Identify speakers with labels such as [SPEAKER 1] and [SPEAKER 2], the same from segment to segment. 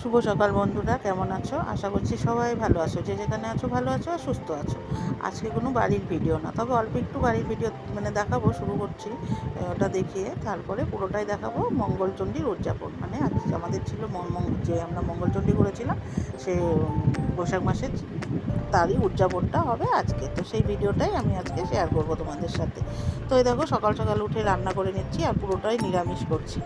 [SPEAKER 1] শুভ সকাল বন্ধুরা, কেমন আছো? আশা করছি সবাই ভালো আছো। যে যেখানে আছো, ভালো আছো আর সুস্থ আছো। আজকে কোনো বাড়ির ভিডিও না, তবে অল্প একটু বাড়ির ভিডিও মানে দেখাবো, শুরু করছি ওটা দেখিয়ে, তারপরে পুরোটাই দেখাবো মঙ্গলচণ্ডীর উদযাপন। মানে আজ আমাদের ছিল যে আমরা মঙ্গলচণ্ডী করেছিলাম, সে বৈশাখ মাসের তারই উদযাপনটা হবে আজকে। তো সেই ভিডিওটাই আমি আজকে শেয়ার করব তোমাদের সাথে। তো এই দেখো, সকাল সকাল উঠে রান্না করে নিচ্ছি আর পুরোটাই নিরামিষ করছি।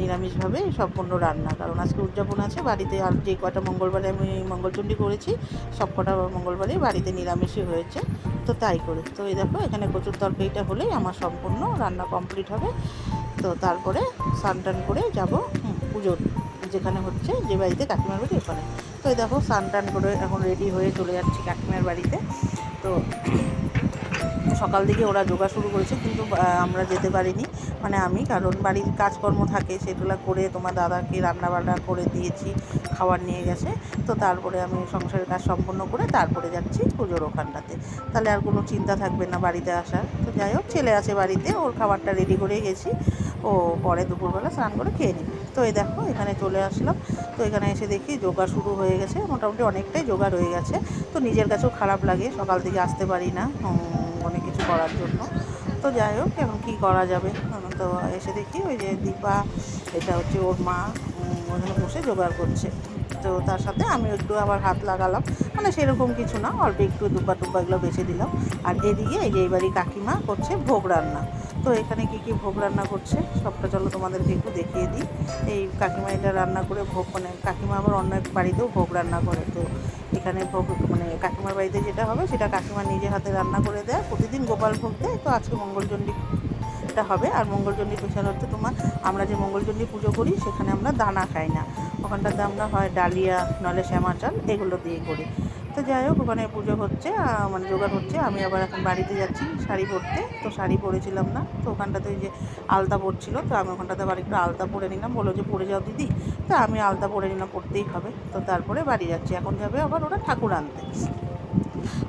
[SPEAKER 1] নিরামিষভাবে সম্পূর্ণ রান্না, কারণ আজকে উদযাপন আছে, বাড়িতে আর যে কটা মঙ্গলবারে আমি মঙ্গলচণ্ডী করেছি, সব কটা মঙ্গলবারে বাড়িতে নিরামিষই হয়েছে। তো তাই করে। তো এই দেখো, এখানে কচুর তরকারিটা হলেই আমার সম্পূর্ণ রান্না কমপ্লিট হবে। তো তারপরে স্নান টান করে যাব পুজোর যেখানে হচ্ছে, যে বাড়িতে কাকিমার বাড়ি ওখানে। তো এই দেখো, স্নান টান করে এখন রেডি হয়ে চলে যাচ্ছি কাকিমার বাড়িতে। তো সকাল থেকে ওরা যোগা শুরু করেছে, কিন্তু আমরা যেতে পারিনি। মানে আমি, কারণ বাড়ির কাজকর্ম থাকে, সেগুলো করে তোমার দাদাকে রান্না বান্না করে দিয়েছি, খাবার নিয়ে গেছে। তো তারপরে আমি সংসারের কাজ সম্পন্ন করে তারপরে যাচ্ছি পুজোর ওখানটাতে। তাহলে আর কোনো চিন্তা থাকবে না বাড়িতে আসার। তো যাই হোক, ছেলে আছে বাড়িতে, ওর খাবারটা রেডি করে গেছি। ও পরে দুপুরবেলা স্নান করে খেয়ে নিবে তো এই দেখো, এখানে চলে আসলাম। তো এখানে এসে দেখি যোগা শুরু হয়ে গেছে। মোটামুটি অনেকটাই যোগা রয়ে গেছে। তো নিজের কাছেও খারাপ লাগে, সকাল থেকে আসতে পারি না। অনেক কিছু করার জন্য। তো যাই হোক, এখন কী করা যাবে? তো এসে দেখি ওই যে দীপা, এটা হচ্ছে ওর মা ওখানে বসে জোগাড় করছে। তো তার সাথে আমি একটু আবার হাত লাগালাম। মানে সেরকম কিছু না, অল্প একটু দুব্বা টুব্বা এগুলো বেছে দিলাম। আর এদিকে এই যে বাড়ি কাকিমা করছে ভোগ রান্না। তো এখানে কি কি ভোগ রান্না করছে? সবটা চলো তোমাদেরকে একটু দেখিয়ে দিই। এই কাকিমা এটা রান্না করে ভোগ মানে কাকিমা আবার অন্য এক বাড়িতেও ভোগ রান্না করে। তো এখানে ভোগ মানে কাকিমার বাড়িতে যেটা হবে সেটা কাকিমা নিজে হাতে রান্না করে দেয়। প্রতিদিন গোপাল ভোগ দেয়। তো আজকে মঙ্গলচণ্ডীটা হবে। আর মঙ্গলচণ্ডী স্পেশাল হচ্ছে তোমার, আমরা যে মঙ্গলচণ্ডী পুজো করি, সেখানে আমরা দানা খাই না। ওখানটাতে আমরা হয় ডালিয়া, নলে শ্যামা চাল, এগুলো দিয়ে করি। তো যাই হোক, ওখানে পুজো হচ্ছে মানে জোগাড় হচ্ছে। আমি আবার এখন বাড়িতে যাচ্ছি শাড়ি পরতে, তো শাড়ি পরেছিলাম না। তো ওখানটাতে ওই যে আলতা পরছিল, তো আমি ওখানটাতে আবার একটু আলতা পরে নিলাম। বলো যে, পরে যাও দিদি। তো আমি আলতা পরে নিলাম, পরতেই হবে। তো তারপরে বাড়ি যাচ্ছি। এখন যাবে আবার ওরা ঠাকুর আনতে।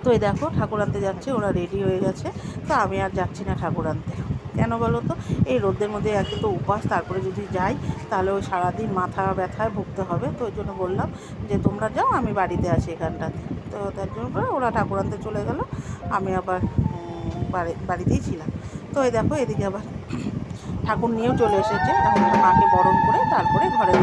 [SPEAKER 1] তো এই দেখো, ঠাকুর আনতে যাচ্ছে, ওরা রেডি হয়ে গেছে। তো আমি আর যাচ্ছি না ঠাকুর আনতে। কেন বলো তো? এই রোদের মধ্যে একে তো উপাস, তারপরে যদি যাই, তাহলে ওই সারাদিন মাথা ব্যথায় ভুগতে হবে। তো ওই জন্য বললাম যে, তোমরা যাও, আমি বাড়িতে আছি এখানটাতে। তো তার জন্য করে ওরা ঠাকুর আনতে চলে গেল। আমি আবার বাড়ি, বাড়িতেই ছিলাম। তো এই দেখো, এদিকে আবার ঠাকুর নিয়েও চলে এসেছে। এখন মাকে বরণ করে তারপরে ঘরে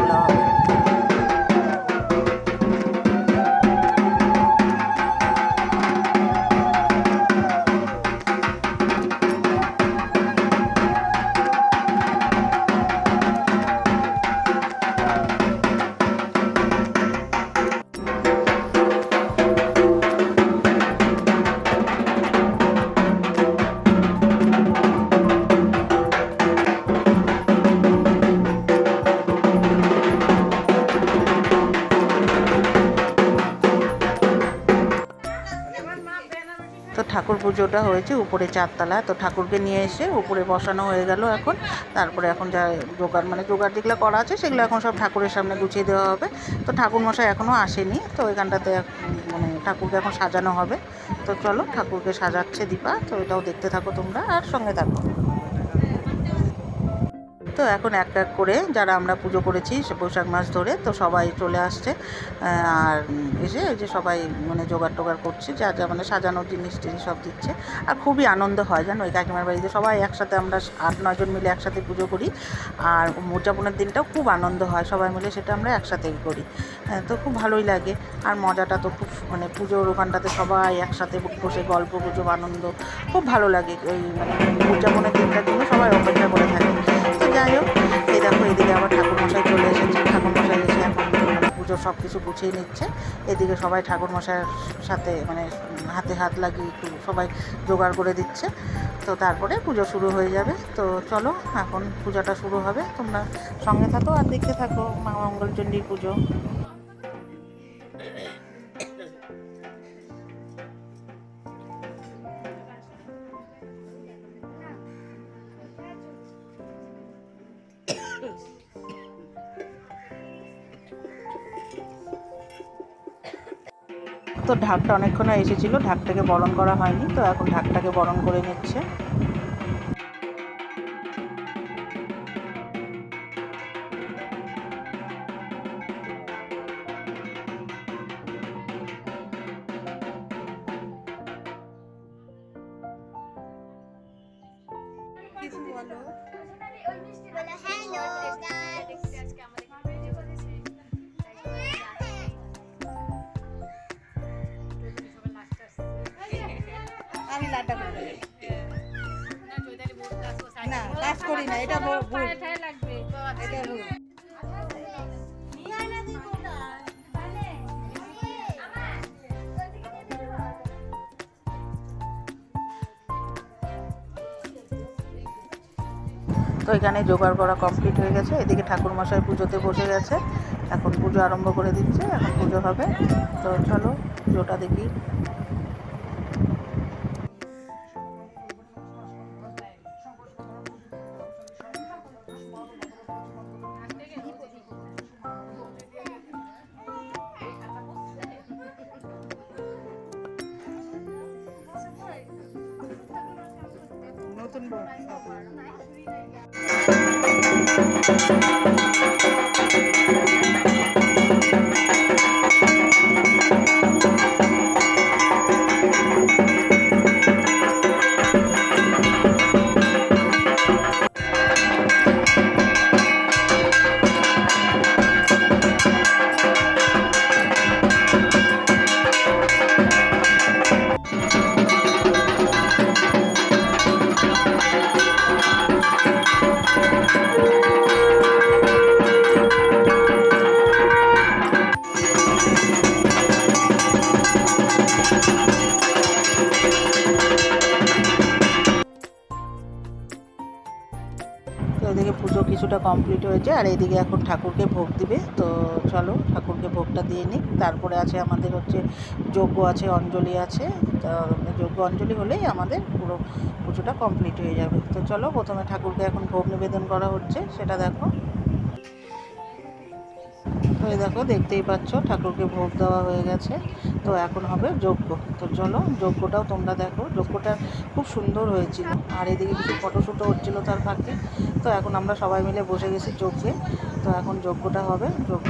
[SPEAKER 1] পুজোটা হয়েছে, উপরে চারতলা। তো ঠাকুরকে নিয়ে এসে উপরে বসানো হয়ে গেল এখন। তারপরে এখন যা জোগাড় মানে জোগাড় যেগুলো করা আছে, সেগুলো এখন সব ঠাকুরের সামনে গুছিয়ে দেওয়া হবে। তো ঠাকুর মশাই এখনও আসেনি, তো এখানটাতে মানে ঠাকুরকে এখন সাজানো হবে। তো চলো ঠাকুরকে সাজাচ্ছে দীপা, তো এটাও দেখতে থাকো তোমরা, আর সঙ্গে থাকো। তো এখন এক এক করে যারা আমরা পুজো করেছি বৈশাখ মাস ধরে তো সবাই চলে আসছে। আর এসে ওই যে সবাই মানে জোগাড় টোগাড় করছে যা যা মানে সাজানোর জিনিস টিনিস সব দিচ্ছে। আর খুবই আনন্দ হয় জানো? ওই কাকিমার বাড়িতে সবাই একসাথে আমরা আট নজন মিলে একসাথে পুজো করি। আর উদযাপনের দিনটাও খুব আনন্দ হয় সবাই মিলে সেটা আমরা একসাথেই করি। হ্যাঁ, তো খুব ভালোই লাগে। আর মজাটা তো খুব মানে পুজোর ওখানটাতে সবাই একসাথে বসে গল্প গুজব আনন্দ খুব ভালো লাগে। ওই মানে উদযাপনের দিনটার জন্য সবাই অপেক্ষা করে থাকে। যাই হোক এই দেখো এদিকে আবার ঠাকুরমশাই চলে এসেছে। ঠাকুরমশাই এসে এখন পুজোর পুজো সব কিছু গুছিয়ে নিচ্ছে। এদিকে সবাই ঠাকুরমশাইয়ের সাথে মানে হাতে হাত লাগিয়ে একটু সবাই জোগাড় করে দিচ্ছে। তো তারপরে পুজো শুরু হয়ে যাবে। তো চলো, এখন পূজাটা শুরু হবে। তোমরা সঙ্গে থাকো আর দেখতে থাকো মা মঙ্গলচণ্ডীর পুজো। তো ঢাকটা অনেকক্ষণ এসেছিল, ঢাকটাকে বরণ করা হয়নি, তো এখন ঢাকটাকে বরণ করে নিচ্ছে।
[SPEAKER 2] কিছু বলো।
[SPEAKER 1] আমি করে না কাজ করি না এটা ভুল ভুল। এটা ভুল তো এখানে জোগাড় করা কমপ্লিট হয়ে গেছে। এদিকে ঠাকুর মশাই পুজোতে বসে গেছে। এখন পুজো আরম্ভ করে দিচ্ছে, এখন পুজো হবে। তো চলো, পুজোটা দেখি। নতুন বউ Thank you. আর এদিকে এখন ঠাকুরকে ভোগ দিবে। তো চলো ঠাকুরকে ভোগটা দিয়ে নিই। তারপরে আছে আমাদের হচ্ছে যজ্ঞ আছে, অঞ্জলি আছে। তো যজ্ঞ, অঞ্জলি হলেই আমাদের পুরো পুজোটা কমপ্লিট হয়ে যাবে। তো চলো প্রথমে ঠাকুরকে এখন ভোগ নিবেদন করা হচ্ছে। সেটা দেখো। এই দেখো, দেখতেই পাচ্ছ, ঠাকুরকে ভোগ দেওয়া হয়ে গেছে। তো এখন হবে যজ্ঞ। তো চলো, যজ্ঞটাও তোমরা দেখো। যজ্ঞটা খুব সুন্দর হয়েছিল। আর এদিকে কিছু ফটোশ্যুটও হচ্ছিল তার ফাঁকে। তো এখন আমরা সবাই মিলে বসে গেছি যজ্ঞে। তো এখন যজ্ঞটা হবে। যজ্ঞ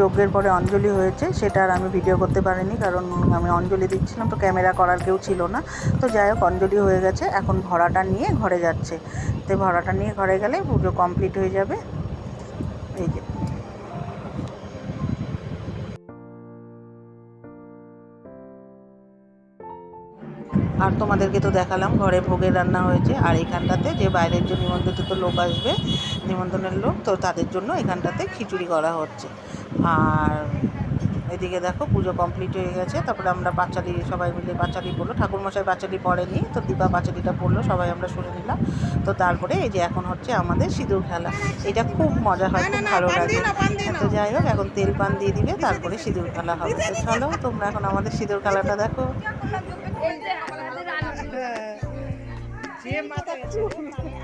[SPEAKER 1] যজ্ঞের পরে অঞ্জলি হয়েছে, সেটা আর আমি ভিডিও করতে পারিনি কারণ আমি অঞ্জলি দিচ্ছিলাম, তো ক্যামেরা করার কেউ ছিল না। তো যাই হোক, অঞ্জলি হয়ে গেছে, এখন ভরাটা নিয়ে ঘরে যাচ্ছে। তো ভরাটা নিয়ে ঘরে গেলে পুজো কমপ্লিট হয়ে যাবে। এই যে। আর তোমাদেরকে তো দেখালাম ঘরে ভোগের রান্না হয়েছে। আর এখানটাতে যে বাইরের যে নিমন্ত্রিত লোক আসবে নিমন্ত্রণের লোক তো তাদের জন্য এখানটাতে খিচুড়ি করা হচ্ছে। আর এদিকে দেখো পুজো কমপ্লিট হয়ে গেছে। তারপরে আমরা পাঁচালি সবাই মিলে পাঁচালি পড়ল ঠাকুরমশাই পাঁচালি পড়েনি তো দীপা পাঁচালিটা পড়ল সবাই আমরা শুনে নিলাম। তো তারপরে এই যে এখন হচ্ছে আমাদের সিঁদুর খেলা। এটা খুব মজা হয় খুব ভালো লাগে। তো যাই হোক এখন তেল পান দিয়ে দিবে তারপরে সিঁদুর খেলা হবে। তো চলো তোমরা এখন আমাদের সিঁদুর খেলাটা দেখো। যে মাথা
[SPEAKER 2] সাতটা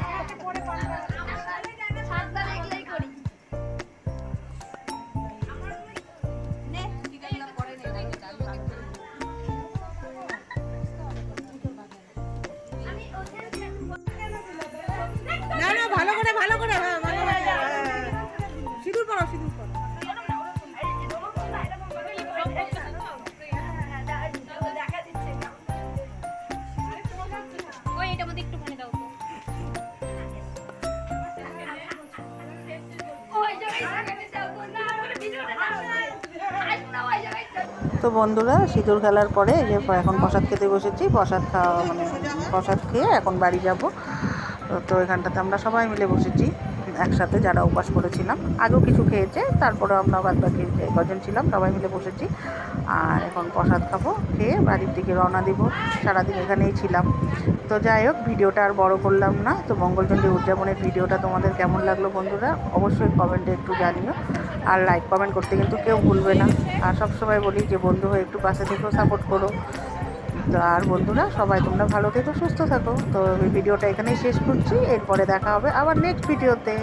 [SPEAKER 2] তো
[SPEAKER 1] বন্ধুরা, সিঁদুর খেলার পরে যে এখন প্রসাদ খেতে বসেছি, প্রসাদ খাওয়া মানে প্রসাদ খেয়ে এখন বাড়ি যাব। তো এখানটাতে আমরা সবাই মিলে বসেছি, একসাথে যারা উপাস করেছিলাম। আগেও কিছু খেয়েছে তারপরে আমরা বাদ বাকি কজন ছিলাম, সবাই মিলে বসেছি। আর এখন প্রসাদ খাব, খেয়ে বাড়ির দিকে রওনা দিব। সারাদিন এখানেই ছিলাম। তো যাই হোক, ভিডিওটা আর বড় করলাম না। তো মঙ্গলচন্ডী উদযাপনের ভিডিওটা তোমাদের কেমন লাগল বন্ধুরা, অবশ্যই কমেন্টে একটু জানিও। আর লাইক কমেন্ট করতে কিন্তু কেউ ভুলবে না। আর সবসময় বলি যে, বন্ধু হয়ে একটু পাশে থেকেও সাপোর্ট করো। তো আর বন্ধুরা, সবাই তোমরা ভালো থেকো, সুস্থ থাকো। তো আমি ভিডিওটা এখানেই শেষ করছি। এরপরে দেখা হবে আবার নেক্সট ভিডিওতে